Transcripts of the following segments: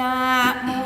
นะโม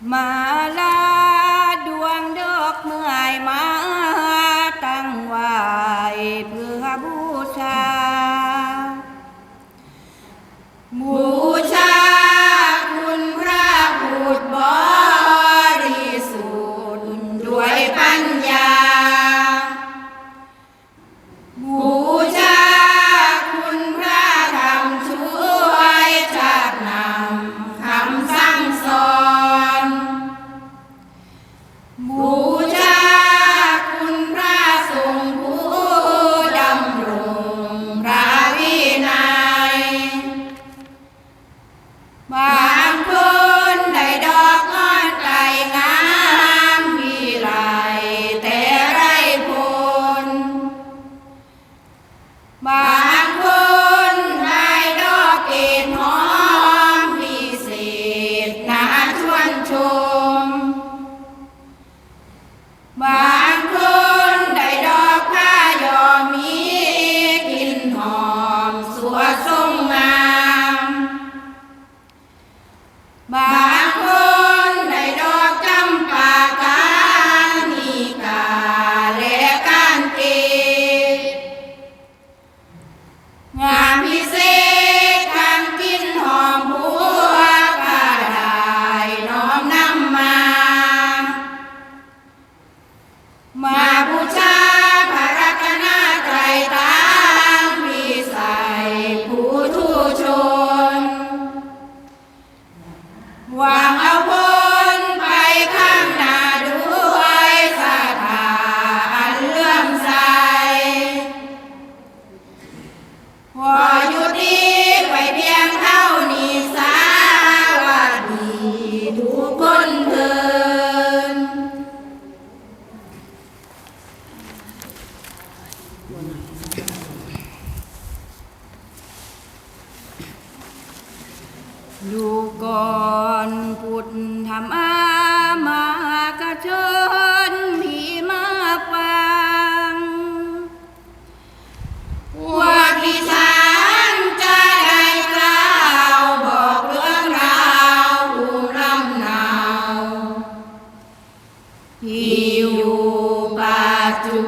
Mala. ขอยุติไปเพียงเท e o pato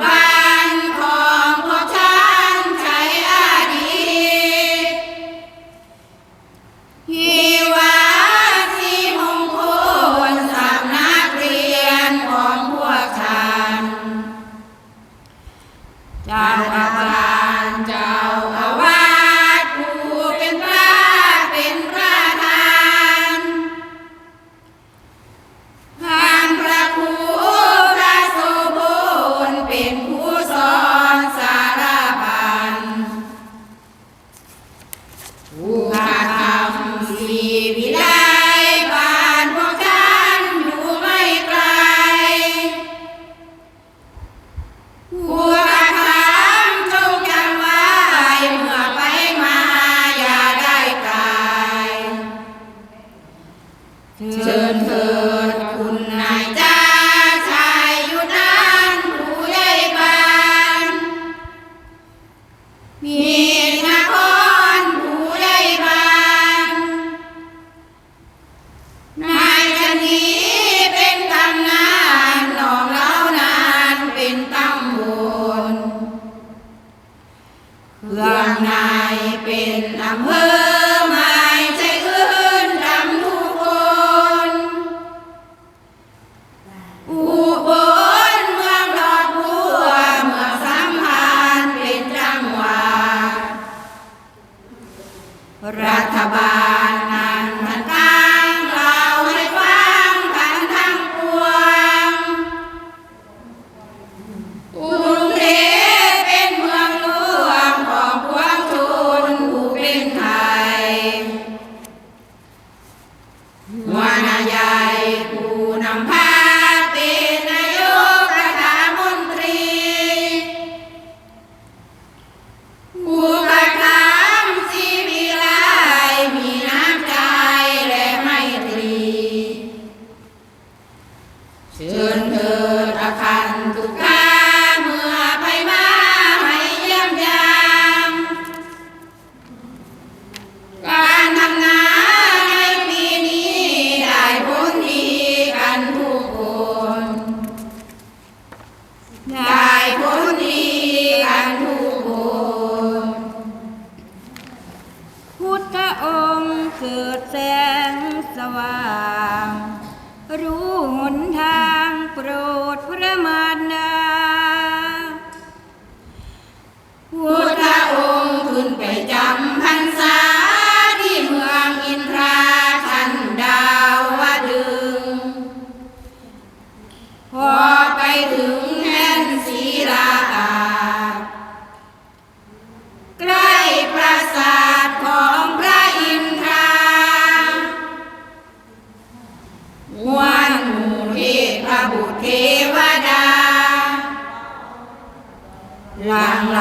Uhá! กิดแสงสว่าง มวนหมู่เทพบุตรเทวดาหลั่งไหล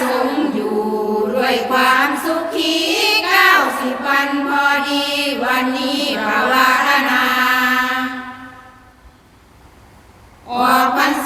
สงอยู่ด้วยความสุขีเก้าสิบวันพอดีวันนี้ภาวารณาออกพรรษ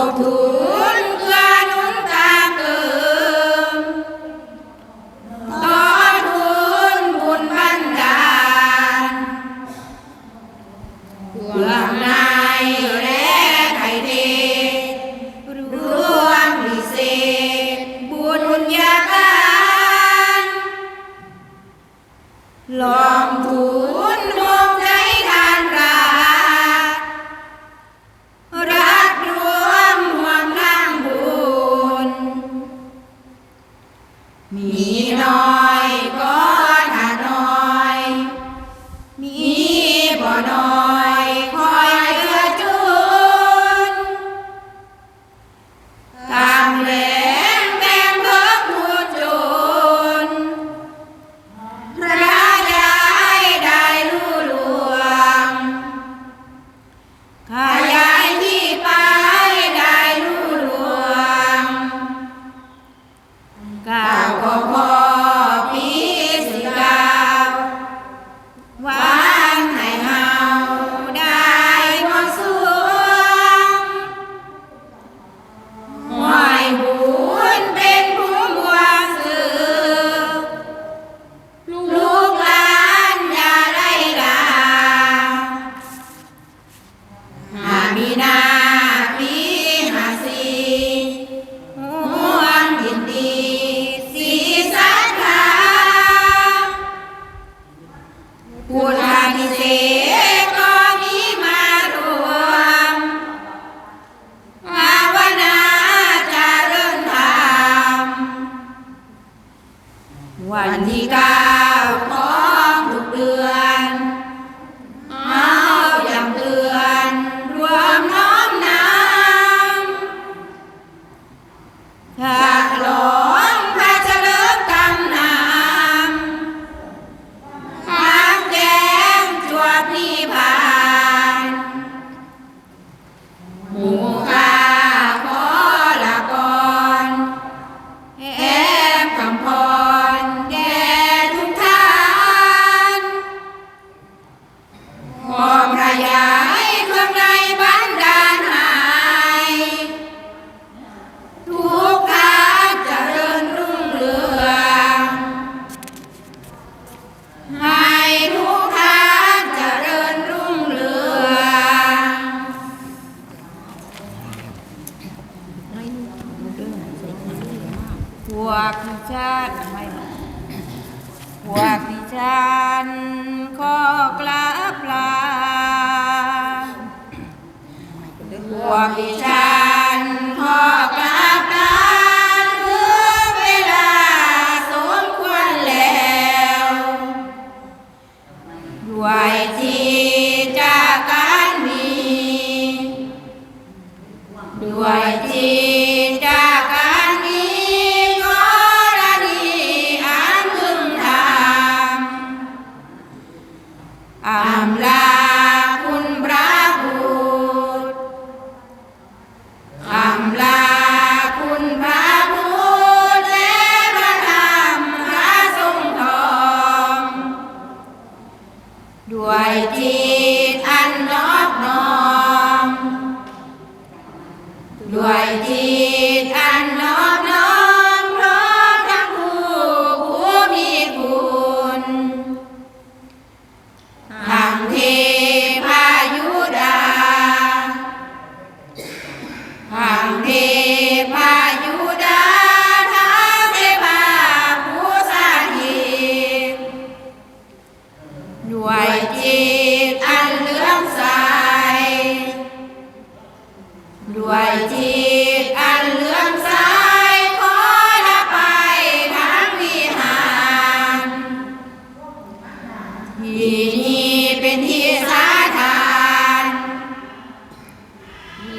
ม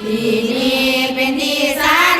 ที่นี่เป็นที่สา